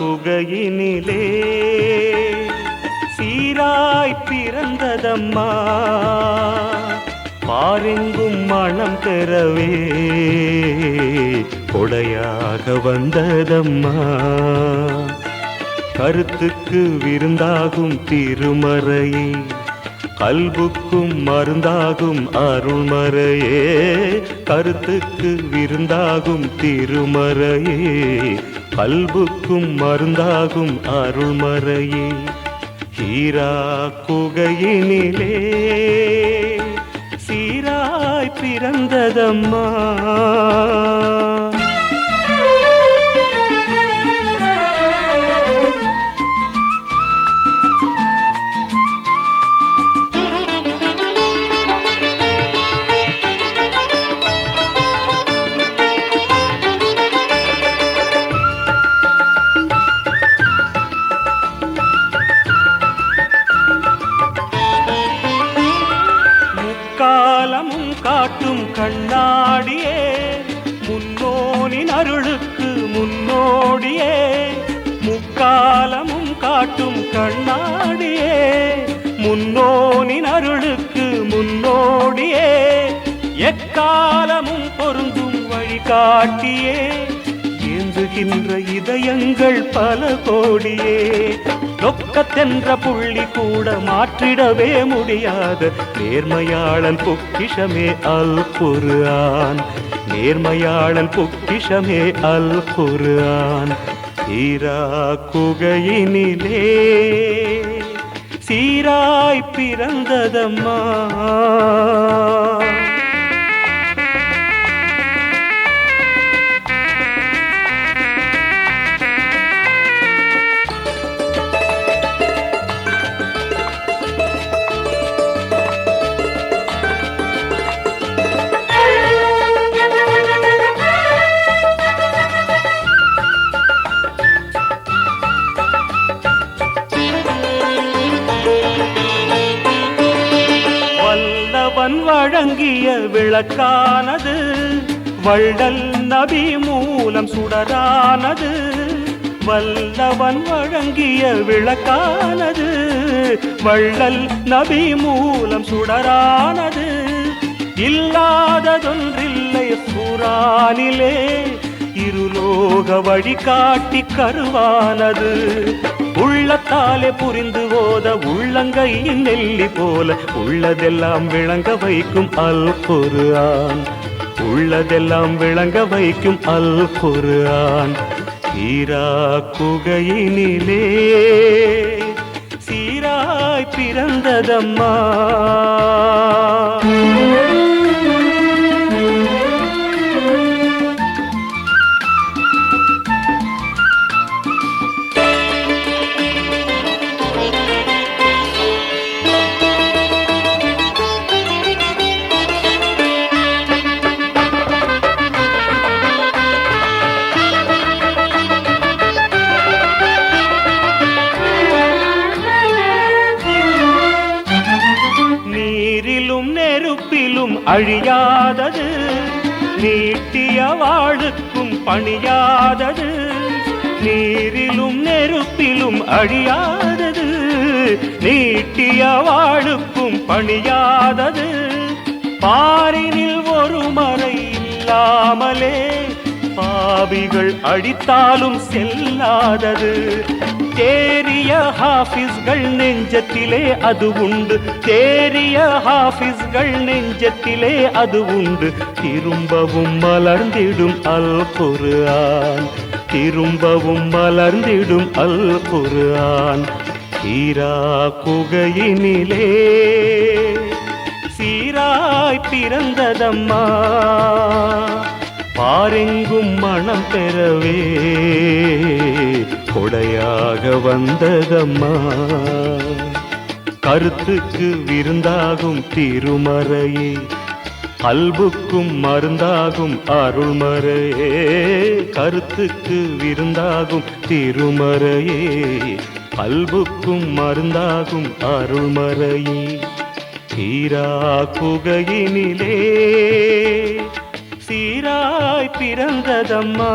புகையினிலே சீராய் பிறந்ததம்மா. பாரெங்கும் மனம் பெறவே கொடையாக வந்ததம்மா. கருத்துக்கு விருந்தாகும் திருமறையை கல்புக்கும் மருந்தாகும் அருள்மறையே கருத்துக்கு விருந்தாகும் திருமறையே. கல்புக்கும் மருந்தாகும் அருள்மறையே ஹீரா குகையினிலே. சீராய் பிறந்ததம்மா. காலமும் காட்டும் கண்ணாடியே. முன்னோனின் அருளுக்கு முன்னோடியே. முக்காலமும் காட்டும் கண்ணாடியே. முன்னோனின் அருளுக்கு முன்னோடியே. எக்காலமும் பொருந்தும் வழிகாட்டியே. ஏந்துகின்ற இதயங்கள் பல கோடியே. நொக்கத்தென்ற புள்ளி கூட மாற்றிடவே முடியாத. நேர்மையாளன் பொக்கிஷமே அல் குருஆன். நேர்மையாளன் பொக்கிஷமே அல் குருஆன். ஈரா குகையினிலே சீராய் பிறந்ததம்மா. வழங்கிய விளக்கானது வள்ளல் நபி மூலம் சுடரானது வல்லவன் வழங்கிய விளக்கானது வள்ளல் நபி மூலம் சுடரானது. இல்லாததொன்றில்லை சூரானிலே முக வழி காட்டி கருவானது. உள்ளத்தாலே புரிந்து ஓத உள்ளங்கையின் நெல்லி போல. உள்ளதெல்லாம் விளங்க வைக்கும் அல் குர்ஆன். உள்ளதெல்லாம் விளங்க வைக்கும் அல் குர்ஆன். ஈரா குகையினிலே சீராய் பிறந்ததம்மா. அழியாதது நீட்டிய வாழுக்கும் பணியாதது நீரிலும் நெருப்பிலும் அழியாதது நீட்டிய வாழுக்கும் பணியாதது. பாரினில் ஒரு மறை இல்லாமலே பாவிகள் அடித்தாலும் செல்லாதது. தேறிய ஹாஃபிஸ்கள் நெஞ்சத்திலே அது உண்டு. தேறிய ஹாஃபிஸ்கள் நெஞ்சத்திலே அது உண்டு. திரும்பவும் மலர்ந்திடும் அல் குருஆன். திரும்பவும் மலர்ந்திடும் அல் குருஆன். ஈரா குகையினிலே சீராய் பிறந்ததம்மா. பாரெங்கும் மனம் பெறவே கொடையாக வந்ததம்மா. கருத்துக்கு விருந்தாகும் திருமறையே அல்புக்கும் மருந்தாகும் அருள்மறையே. கருத்துக்கு விருந்தாகும் திருமறையே அல்புக்கும் மருந்தாகும் அருள்மறையே. தீரா குகையினிலே சீராய் பிறந்ததம்மா.